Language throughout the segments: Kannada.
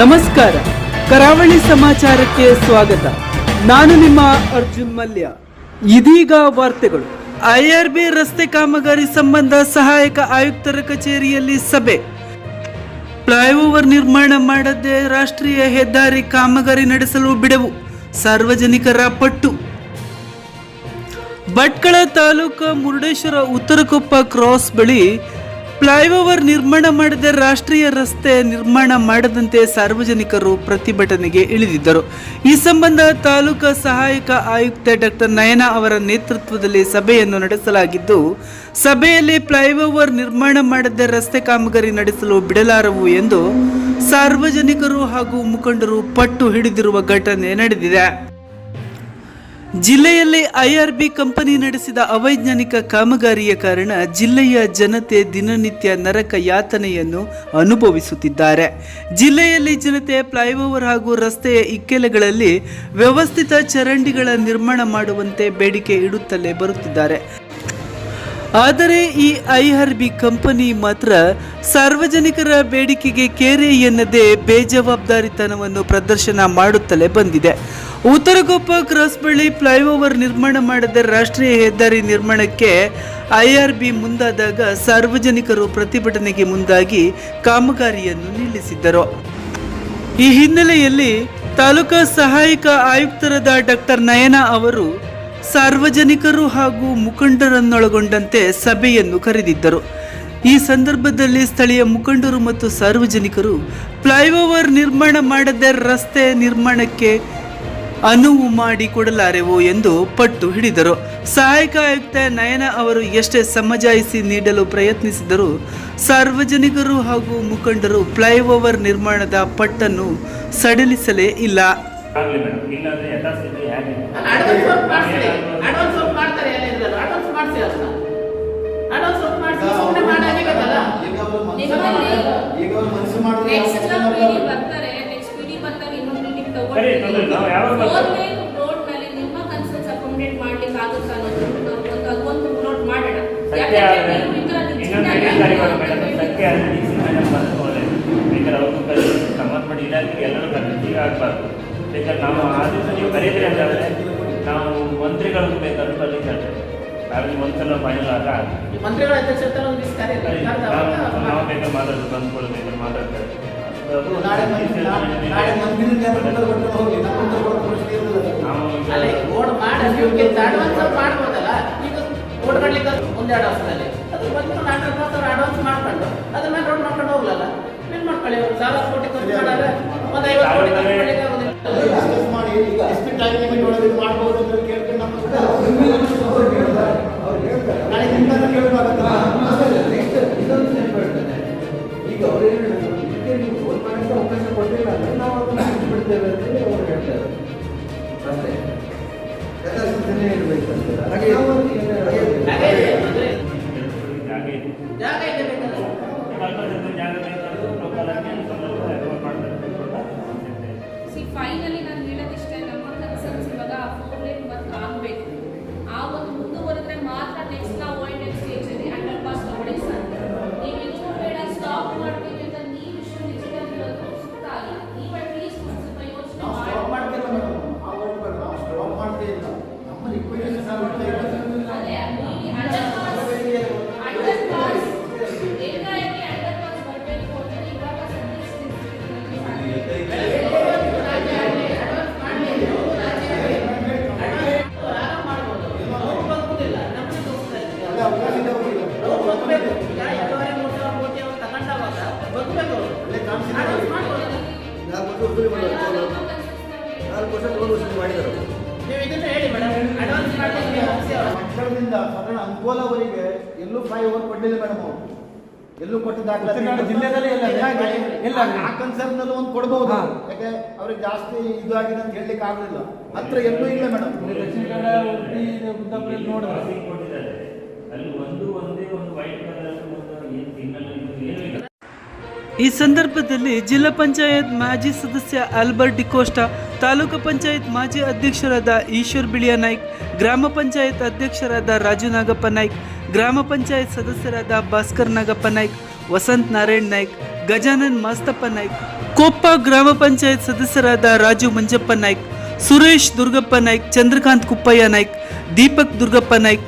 ನಮಸ್ಕಾರ. ಕರಾವಳಿ ಸಮಾಚಾರಕ್ಕೆ ಸ್ವಾಗತ. ನಾನು ನಿಮ್ಮ ಅರ್ಜುನ್ ಮಲ್ಯ. ಇದೀಗ ವಾರ್ತೆಗಳು. ಐಆರ್ಬಿ ರಸ್ತೆ ಕಾಮಗಾರಿ ಸಂಬಂಧ ಸಹಾಯಕ ಆಯುಕ್ತರ ಕಚೇರಿಯಲ್ಲಿ ಸಭೆ. ಫ್ಲೈಓವರ್ ನಿರ್ಮಾಣ ಮಾಡದೆ ರಾಷ್ಟ್ರೀಯ ಹೆದ್ದಾರಿ ಕಾಮಗಾರಿ ನಡೆಸಲು ಬಿಡವು. ಸಾರ್ವಜನಿಕರ ಪಟ್ಟು. ಭಟ್ಕಳ ತಾಲೂಕು ಮುರುಡೇಶ್ವರ ಉತ್ತರಕೊಪ್ಪ ಕ್ರಾಸ್ ಬಳಿ ಫ್ಲೈಓವರ್ ನಿರ್ಮಾಣ ಮಾಡದೆ ರಾಷ್ಟ್ರೀಯ ರಸ್ತೆ ನಿರ್ಮಾಣ ಮಾಡದಂತೆ ಸಾರ್ವಜನಿಕರು ಪ್ರತಿಭಟನೆಗೆ ಇಳಿದಿದ್ದರು. ಈ ಸಂಬಂಧ ತಾಲೂಕಾ ಸಹಾಯಕ ಆಯುಕ್ತ ಡಾಕ್ಟರ್ ನಯನ ಅವರ ನೇತೃತ್ವದಲ್ಲಿ ಸಭೆಯನ್ನು ನಡೆಸಲಾಗಿದ್ದು, ಸಭೆಯಲ್ಲಿ ಫ್ಲೈಓವರ್ ನಿರ್ಮಾಣ ಮಾಡದೆ ರಸ್ತೆ ಕಾಮಗಾರಿ ನಡೆಸಲು ಬಿಡಲಾರವು ಎಂದು ಸಾರ್ವಜನಿಕರು ಹಾಗೂ ಮುಖಂಡರು ಪಟ್ಟು ಹಿಡಿದಿರುವ ಘಟನೆ ನಡೆದಿದೆ. ಜಿಲ್ಲೆಯಲ್ಲಿ ಐಆರ್ಬಿ ಕಂಪನಿ ನಡೆಸಿದ ಅವೈಜ್ಞಾನಿಕ ಕಾಮಗಾರಿಯ ಕಾರಣ ಜಿಲ್ಲೆಯ ಜನತೆ ದಿನನಿತ್ಯ ನರಕ ಯಾತನೆಯನ್ನು ಅನುಭವಿಸುತ್ತಿದ್ದಾರೆ. ಜಿಲ್ಲೆಯಲ್ಲಿ ಜನತೆ ಫ್ಲೈಓವರ್ ಹಾಗೂ ರಸ್ತೆಯ ಇಕ್ಕೆಲೆಗಳಲ್ಲಿ ವ್ಯವಸ್ಥಿತ ಚರಂಡಿಗಳ ನಿರ್ಮಾಣ ಮಾಡುವಂತೆ ಬೇಡಿಕೆ ಇಡುತ್ತಲೇ ಬರುತ್ತಿದ್ದಾರೆ. ಆದರೆ ಈ ಐಆರ್ಬಿ ಕಂಪನಿ ಮಾತ್ರ ಸಾರ್ವಜನಿಕರ ಬೇಡಿಕೆಗೆ ಕೇರೆ ಎನ್ನದೆ ಬೇಜವಾಬ್ದಾರಿತನವನ್ನು ಪ್ರದರ್ಶನ ಮಾಡುತ್ತಲೇ ಬಂದಿದೆ. ಉತ್ತರಕೊಪ್ಪ ಕ್ರಾಸ್ ಬಳಿ ಫ್ಲೈಓವರ್ ನಿರ್ಮಾಣ ಮಾಡದ ರಾಷ್ಟ್ರೀಯ ಹೆದ್ದಾರಿ ನಿರ್ಮಾಣಕ್ಕೆ ಐಆರ್ಬಿ ಮುಂದಾದಾಗ ಸಾರ್ವಜನಿಕರು ಪ್ರತಿಭಟನೆಗೆ ಮುಂದಾಗಿ ಕಾಮಗಾರಿಯನ್ನು ನಿಲ್ಲಿಸಿದ್ದರು. ಈ ಹಿನ್ನೆಲೆಯಲ್ಲಿ ತಾಲೂಕಾ ಸಹಾಯಕ ಆಯುಕ್ತರಾದ ಡಾಕ್ಟರ್ ನಯನ ಅವರು ಸಾರ್ವಜನಿಕರು ಹಾಗೂ ಮುಖಂಡರನ್ನೊಳಗೊಂಡಂತೆ ಸಭೆಯನ್ನು ಕರೆದಿದ್ದರು. ಈ ಸಂದರ್ಭದಲ್ಲಿ ಸ್ಥಳೀಯ ಮುಖಂಡರು ಮತ್ತು ಸಾರ್ವಜನಿಕರು ಫ್ಲೈಓವರ್ ನಿರ್ಮಾಣ ಮಾಡದೆ ರಸ್ತೆ ನಿರ್ಮಾಣಕ್ಕೆ ಅನುವು ಮಾಡಿಕೊಡಲಾರೆವು ಎಂದು ಪಟ್ಟು ಹಿಡಿದರು. ಸಹಾಯಕ ಆಯುಕ್ತ ನಯನ ಅವರು ಎಷ್ಟೇ ಸಮಜಾಯಿಸಿ ನೀಡಲು ಪ್ರಯತ್ನಿಸಿದರೂ ಸಾರ್ವಜನಿಕರು ಹಾಗೂ ಮುಖಂಡರು ಫ್ಲೈಓವರ್ ನಿರ್ಮಾಣದ ಪಟ್ಟನ್ನು ಸಡಿಲಿಸಲೇ ಇಲ್ಲ. ಆಗ್ಲಿ ಮೇಡಮ್ ಇಲ್ಲಾಂದ್ರೆ ಯಥಾಸ್ಥಿತಿ ಹೇಗೆ? ಅಡ್ವಾನ್ಸ್ ಸ್ವಲ್ಪ ಮಾಡಿಸಿ. ಅಡ್ವಾನ್ಸ್ ಸ್ವಲ್ಪ ಮಾಡ್ತಾರೆ ಏನಿದ್ರು ಅಡ್ವಾನ್ಸ್ ಮಾಡಿಸಿ ಅದನ್ನ ಅಡ್ವಾನ್ಸ್ ಸ್ವಲ್ಪ ಮಾಡಿಸಿ. ಸುಮ್ಮನೆ ಮಾಡಾಗಿಬೇಕಲ್ಲ ಈಗ ಅವ್ರು ಮನಸ್ಸು ಮಾಡಿದ್ರೆ ನೆಕ್ಸ್ಟ್ ಯಾವ ಪಿಡಿ ಕೆಲಸ ಬರ್ತಾರೆ ನೆಕ್ಸ್ಟ್ ಪಿಡಿ ಬಂದಾಗ ಇನ್ನೊಂದು ಮೀಟಿಂಗ್ ಸರಿ, ನಾವು ಯಾವಾಗ ಬರ್ತೀವಿ? ರೋಡ್ ಮೇಲೆ ನಿಮ್ಮ ಕನ್ಸಲ್ಸ್ ಅಕಾಮಿಡೇಟ್ ಮಾಡ್ಲಿಕ್ಕೆ ಆಗುತ್ತಾ ಅನ್ನೋದು ಒಂದು ಅದೊಂದು ನೋಟ್ ಮಾಡೋಣ ಯಾಕಂದ್ರೆ ಇನ್ನೊಂದು ತಾರೀಕು ಮೇಡಮ್ ಸತ್ಯ ಆದರೆ ಡಿ ಸಿ ಮೇಡಮ್ ಬಂದು ಬೇಕಾದ್ರೆ ಅವ್ರಿಗೂ ಕರೆಸಿ ಸಂಬಂಧಪಟ್ಟ ಇಲಾಖೆಗೆ ಎಲ್ಲರೂ ಈಗ ಆಗಬಾರ್ದು. ಬೇಕಾದ್ರೆ ನಾವು ಆ ದಿವಸ ನೀವು ಕರೀತೀರಿ ಅಂತಂದರೆ ನಾವು ಮಂತ್ರಿಗಳನ್ನು ಬೇಕಾದ್ರೂ ಕರೀತಾರೆ. ನಾವಲ್ಲಿ ಒಂದ್ಸಲ ಫೈನಲ್ ಆಗ ನಾವು ಬೇಕಾದ್ರೆ ಮಾತಾಡೋದು ಬಂದ್ಕೊಳ್ಬೇಕು ಬೇಕಾದ್ರೆ ಮಾತಾಡ್ತಾರೆ ಒಂದೆರಡು ವರ್ಷದಲ್ಲಿ. ಅದು ಬಂದು ನಾಲ್ಕು ಮೂವತ್ತು ಸಾವಿರ ಅಡ್ವಾನ್ಸ್ ಮಾಡ್ಕೊಂಡು ಅದನ್ನ ರೋಡ್ ಮಾಡ್ಕೊಂಡು ಹೋಗ್ಲಲ್ಲ? ಬಿಲ್ ಮಾಡ್ಕೊಳ್ಳಿ ಒಂದು ಸಾವಿರ ಕೋಟಿ ಖರ್ಚು ಮಾಡಾಗ ಒಂದು ಐವತ್ತು ಕೋಟಿ ಖರ್ಚು ಈಗ ಅವ್ರು ಏನು ಇದಕ್ಕೆ ನೀವು ಫೋನ್ ಮಾಡೋಕ್ಕೆ ಅವಕಾಶ ಕೊಟ್ಟಿಲ್ಲ ಅಂದ್ರೆ ನಾವು ಅದನ್ನು ಬಿಡ್ತೇವೆ ಅಂತೇಳಿ ಅವ್ರು ಹೇಳ್ತಾರೆ ಅಷ್ಟೇ ಯಥಾಸ್ಥಿತಿನೇ ಇರ್ಬೇಕಂತ ಹಾಗೆ ಹಾಗೆ ನಾಲ್ಕು ವರ್ಷ ಉದ್ಯೋಗ ಮಾಡಿದ್ರು ನಾಲ್ಕು ವರ್ಷ ಏಳು ವರ್ಷ ಮಾಡಿದ್ದಾರೆ ನೀವು ಇದನ್ನ ಹೇಳಿ ಮೇಡಮ್ ಅಡ್ವಾನ್ಸ್ ಮಾಡ್ಲಿಕ್ಕೆ ಮುಗಿಸಿ ಅವ್ರು. ಮಕ್ಕಳಿಂದ ಸಾಧಾರಣ ಎಲ್ಲೂ ಫ್ಲೈ ಓವರ್ ಕೊಟ್ಟಿಲ್ಲ ಮೇಡಮ್ ಅವರು. ಎಲ್ಲೂ ಕೊಟ್ಟ ದಾಖಲಾತಿ ಇಲ್ಲ ಕನ್ನಡ ಜಿಲ್ಲೆದಲ್ಲಿ ಎಲ್ಲ ಎಲ್ಲ ಆ ಕನ್ಸರ್ನ್ನಲ್ಲಿ ಒಂದು ಕೊಡಬಹುದು ಯಾಕೆ ಅವ್ರಿಗೆ ಜಾಸ್ತಿ ಇದು ಆಗಿದೆ ಅಂತ ಹೇಳಲಿಕ್ಕೆ ಆಗಲಿಲ್ಲ. ಹತ್ರ ಎಲ್ಲೂ ಇಲ್ಲ ಮೇಡಮ್ ದಕ್ಷಿಣ ಕನ್ನಡ ಉಡುಪಿ ಕುಂದಾಪುರ ನೋಡಿದ್ರೆ. ಅಲ್ಲಿ ಒಂದು ಒಂದೇ ಒಂದು ವೈಟ್ ಕಲರ್ ಒಂದು ಏನು ಸಿಗ್ನಲ್ ಏನು ಇಲ್ಲ. ಈ ಸಂದರ್ಭದಲ್ಲಿ ಜಿಲ್ಲಾ ಪಂಚಾಯತ್ ಮಾಜಿ ಸದಸ್ಯ ಆಲ್ಬರ್ಟ್ ಡಿಕೋಸ್ಟಾ ತಾಲೂಕು ಪಂಚಾಯತ್ ಮಾಜಿ ಅಧ್ಯಕ್ಷರಾದ ಈಶ್ವರ್ ಬಿಳಿಯ ನಾಯ್ಕ್, ಗ್ರಾಮ ಪಂಚಾಯತ್ ಅಧ್ಯಕ್ಷರಾದ ರಾಜು ನಾಗಪ್ಪ ನಾಯ್ಕ್, ಗ್ರಾಮ ಪಂಚಾಯತ್ ಸದಸ್ಯರಾದ ಭಾಸ್ಕರ್ ನಾಗಪ್ಪ ನಾಯ್ಕ್, ವಸಂತ್ ನಾರಾಯಣ್ ನಾಯ್ಕ್, ಗಜಾನನ್ ಮಾಸ್ತಪ್ಪ ನಾಯ್ಕ್, ಕೊಪ್ಪ ಗ್ರಾಮ ಪಂಚಾಯತ್ ಸದಸ್ಯರಾದ ರಾಜು ಮಂಜಪ್ಪ ನಾಯ್ಕ್, ಸುರೇಶ್ ದುರ್ಗಪ್ಪ ನಾಯ್ಕ್, ಚಂದ್ರಕಾಂತ್ ಕುಪ್ಪಯ್ಯ ನಾಯ್ಕ್, ದೀಪಕ್ ದುರ್ಗಪ್ಪ ನಾಯ್ಕ್,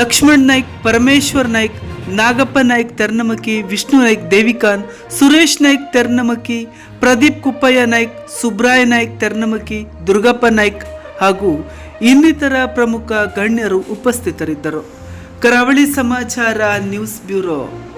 ಲಕ್ಷ್ಮಣ್ ನಾಯ್ಕ್, ಪರಮೇಶ್ವರ್ ನಾಯ್ಕ್ ನಾಗಪ್ಪ ನಾಯ್ಕ್ ತೆರ್ನಮಕ್ಕಿ, ವಿಷ್ಣು ನಾಯ್ಕ್ ದೇವಿಕಾನ್ ಸುರೇಶ್ ನಾಯ್ಕ್ ತೆರ್ನಮಕ್ಕಿ, ಪ್ರದೀಪ್ ಕುಪ್ಪಯ್ಯ ನಾಯ್ಕ್, ಸುಬ್ರಾಯ ನಾಯ್ಕ್ ತೆರ್ನಮಕ್ಕಿ, ದುರ್ಗಪ್ಪ ನಾಯ್ಕ್ ಹಾಗೂ ಇನ್ನಿತರ ಪ್ರಮುಖ ಗಣ್ಯರು ಉಪಸ್ಥಿತರಿದ್ದರು. ಕರಾವಳಿ ಸಮಾಚಾರ ನ್ಯೂಸ್ ಬ್ಯೂರೋ.